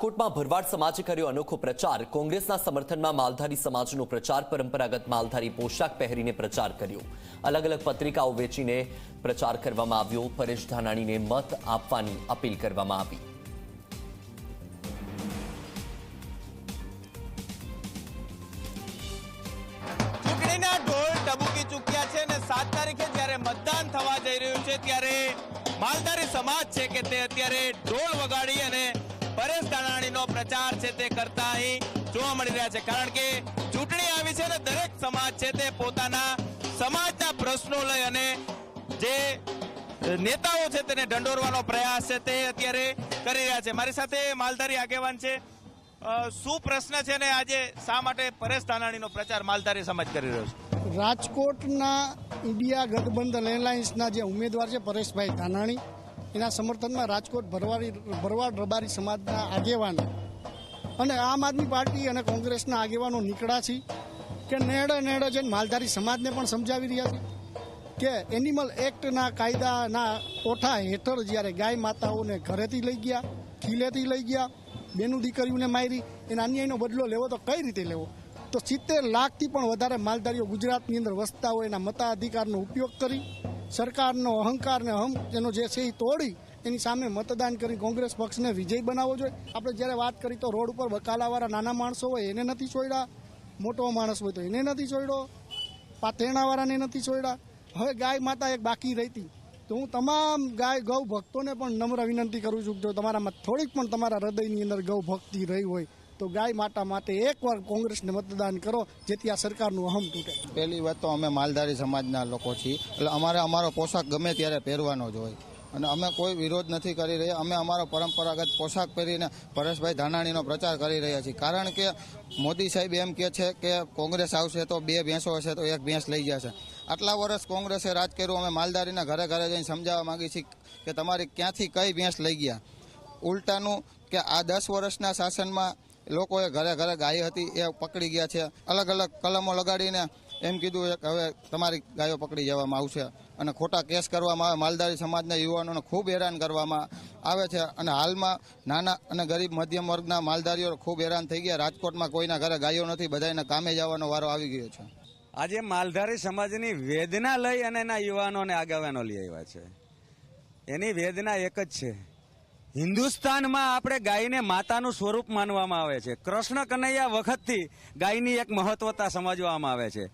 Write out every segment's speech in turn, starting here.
રાજકોટમાં ભરવાડ સમાજે કર્યો અનોખો પ્રચાર. કોંગ્રેસના સમર્થનમાં માલધારી સમાજનો પ્રચાર, પરંપરાગત માલધારી પોશાક પહેરીને પ્રચાર કર્યો. અલગ અલગ પત્રિકાઓ વેચીને પ્રચાર કરવામાં આવ્યો. પરેશ ધાનાણીને મત આપવાની અપીલ કરવામાં આવી. સાત તારીખે જ્યારે મતદાન થવા જઈ રહ્યું છે, ત્યારે માલધારી સમાજ છે કે તે અત્યારે ઢોલ વગાડી અને પરેશ ધાનાણીનો પ્રચાર છે તે કરતા અહીં જોવા મળી રહ્યા છે. કારણ કે ચૂંટણી આવી છે અને દરેક સમાજ છે તે પોતાના સમાજના પ્રશ્નો લઈ અને જે નેતાઓ છે તેને ઢંઢોરવાનો પ્રયાસ છે તે અત્યારે કરી રહ્યા છે. મારી સાથે માલધારી આગેવાન છે. શું પ્રશ્ન છે ને આજે શા માટે પરેશ ધાનાણીનો પ્રચાર માલધારી સમાજ કરી રહ્યો છે? રાજકોટના ઇન્ડિયા ગઠબંધન એરલાઇન્સના જે ઉમેદવાર છે પરેશભાઈ ધાનાણી એના સમર્થનમાં રાજકોટ ભરવાડી ભરવાડ રબારી સમાજના આગેવાનો અને આમ આદમી પાર્ટી અને કોંગ્રેસના આગેવાનો નીકળ્યા છે કે નેડે નેડે જઈને માલધારી સમાજને પણ સમજાવી રહ્યા છે કે એનિમલ એક્ટના કાયદાના કોઠા હેઠળ જ્યારે ગાય માતાઓને ઘરેથી લઈ ગયા, ખીલેથી લઈ ગયા, બેનું દીકરીઓને મારી, એના અન્યાયનો બદલો લેવો તો કઈ રીતે લેવો? તો સિત્તેર લાખથી પણ વધારે માલધારીઓ ગુજરાતની અંદર વસતા હોય એના મતાધિકારનો ઉપયોગ કરી સરકારનો અહંકાર ને અહમ એનો જે છે એ તોડી એની સામે મતદાન કરી કોંગ્રેસ પક્ષને વિજય બનાવવો જોઈએ. આપણે જ્યારે વાત કરી તો રોડ ઉપર બકાલાવાળા નાના માણસો હોય એને નથી છોડ્યા, મોટો માણસ હોય તો એને નથી છોડ્યો, પાથેણાવાળાને નથી છોડ્યા. હવે ગાય માતા એક બાકી રહેતી. તો હું તમામ ગાય ગૌ ભક્તોને પણ નમ્ર વિનંતી કરું છું જો તમારામાં થોડીક પણ તમારા હૃદયની અંદર ગૌ ભક્તિ રહી હોય તો ગાય માતા માટે એકવાર કોંગ્રેસને મતદાન કરો, જેથી આ સરકારનું અહમ તૂટે. પહેલી વાત તો અમે માલધારી સમાજના લોકો છીએ. એટલે અમારે અમારો પોશાક ગમે ત્યારે પહેરવાનો જ હોય. અને અમે કોઈ વિરોધ નથી કરી રહ્યા. અમે અમારો પરંપરાગત પોશાક પહેરીને પરેશભાઈ ધાનાણીનો પ્રચાર કરી રહ્યા છીએ. કારણ કે મોદી સાહેબ એમ કહે છે કે કોંગ્રેસ આવશે તો બે ભેંસો હશે તો એક ભેંસ લઈ જશે. આટલા વર્ષ કોંગ્રેસે રાજ કર્યું. અમે માલદારીને ઘરે ઘરે જઈને સમજાવવા માંગી છીએ કે તમારી ક્યાંથી કઈ ભેંસ લઈ ગયા? ઉલટાનું કે આ દસ વર્ષના શાસનમાં લોકોએ ઘરે ઘરે ગાય હતી, એ પકડી ગયા છે. અલગ અલગ કલમો લગાડીને એમ કીધું કે હવે તમારી ગાયો પકડી જવામાં આવશે. અને ખોટા કેસ કરવામાં આવે, માલધારી સમાજના યુવાનોને ખૂબ હેરાન કરવામાં આવે છે. અને હાલમાં નાના અને ગરીબ મધ્યમ વર્ગના માલધારીઓ ખૂબ હેરાન થઈ ગયા. રાજકોટમાં કોઈના ઘરે ગાયો નથી બધાને કામે જવાનો વારો આવી ગયો છે. આજે માલધારી સમાજની વેદના લઈ અને એના યુવાનોને આગેવાનો લઈ આવ્યા છે. એની વેદના એક જ છે. હિન્દુસ્તાનમાં આપણે ગાયને માતાનું સ્વરૂપ માનવામાં આવે છે. કૃષ્ણ કનૈયા વખતથી ગાયની એક મહત્વતા સમજવામાં આવે છે.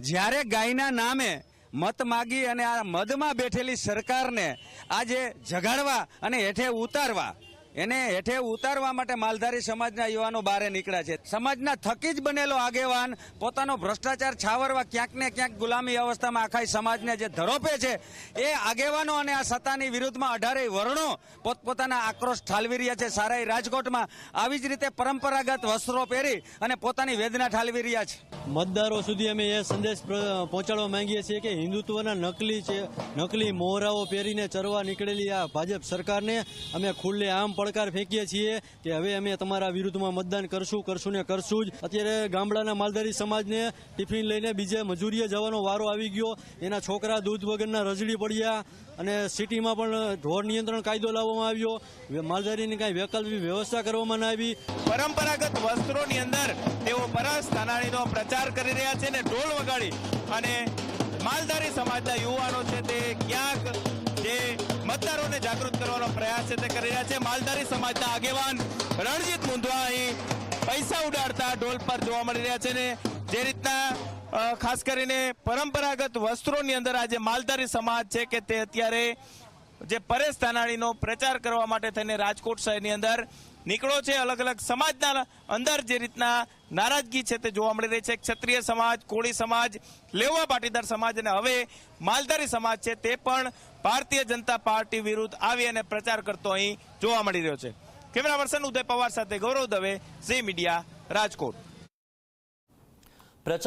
જ્યારે ગાયના નામે મત માગી અને આ મદમાં બેઠેલી સરકારને આજે જગાડવા અને હેઠે ઉતારવા એને હેઠે ઉતારવા માટે માલધારી સમાજના યુવાનો બારે નીકળ્યા છે. સમાજના થકી જ બનેલો આગેવાન પોતાનો ભ્રષ્ટાચાર છાવરવા ક્યાંક ને ક્યાંક ગુલામી અવસ્થામાં આખા સમાજને જે ધરોપે છે, એ આગેવાનો અને આ સત્તાની વિરુદ્ધમાં અઢારેય વર્ણો પોતપોતાના આક્રોશ ઠાલવી રહ્યા છે. સારાઈ રાજકોટમાં આવી જ રીતે પરંપરાગત વસ્ત્રો પહેરી અને પોતાની વેદના ઠાલવી રહ્યા છે. મતદારો સુધી અમે એ સંદેશ પહોંચાડવા માંગીએ છીએ કે હિન્દુત્વના નકલી છે, નકલી મોહરાઓ પહેરીને ચરવા નીકળેલી આ ભાજપ સરકારને અમે ખુલ્લે આમ પડકાર ફેંકીએ છીએ કે હવે અમે તમારા વિરુદ્ધમાં મતદાન કરશું કરશું ને કરશું જ. અત્યારે ગામડાના માલધારી સમાજને ટિફિન લઈને બીજે મજૂરીએ જવાનો વારો આવી ગયો. એના છોકરા દૂધ વગરના રજડી પડ્યા અને સિટીમાં પણ ઢોર નિયંત્રણ કાયદો લાવવામાં આવ્યો. માલધારીની કાંઈ વૈકલ્પિક વ્યવસ્થા કરવામાં ના આવી. પરંપરાગત વસ્ત્રોની અંદર તેઓ પરેશ ધાનાણીનો પ્રચાર કરી રહ્યા છે ને ઢોલ વગાડી. અને માલધારી સમાજના યુવાનો છે તે ક્યાંક જે મતદારોને જાગૃત કરવાનો પ્રયાસ છે તે કરી રહ્યા છે. માલધારી સમાજના આગેવાન રણજીત મુંદવા અહીં પૈસા ઉડાડતા ઢોલ પર જોવા મળી રહ્યા છે ને જે રીતના ખાસ કરીને પરંપરાગત વસ્ત્રોની અંદર આજે માલધારી સમાજ છે કે તે અત્યારે જે પરેશ ધાનાણીનો પ્રચાર કરવા માટે થઈને રાજકોટ શહેરની અંદર નીકળો છે અલગ અલગ સમાજના અંદર જે રીતના નારાજગી છે તે જોવા મળી રહી છે. ક્ષત્રિય સમાજ, કોળી સમાજ, લેવા પાટીદાર સમાજ અને હવે માલધારી સમાજ છે તે પણ ભારતીય જનતા પાર્ટી વિરુદ્ધ આવી અને પ્રચાર કરતો અહીં જોવા મળી રહ્યો છે. કેમેરા પર્સન ઉદય પવાર સાથે ગૌરવ દવે, ઝી મીડિયા, રાજકોટ. પ્રચાર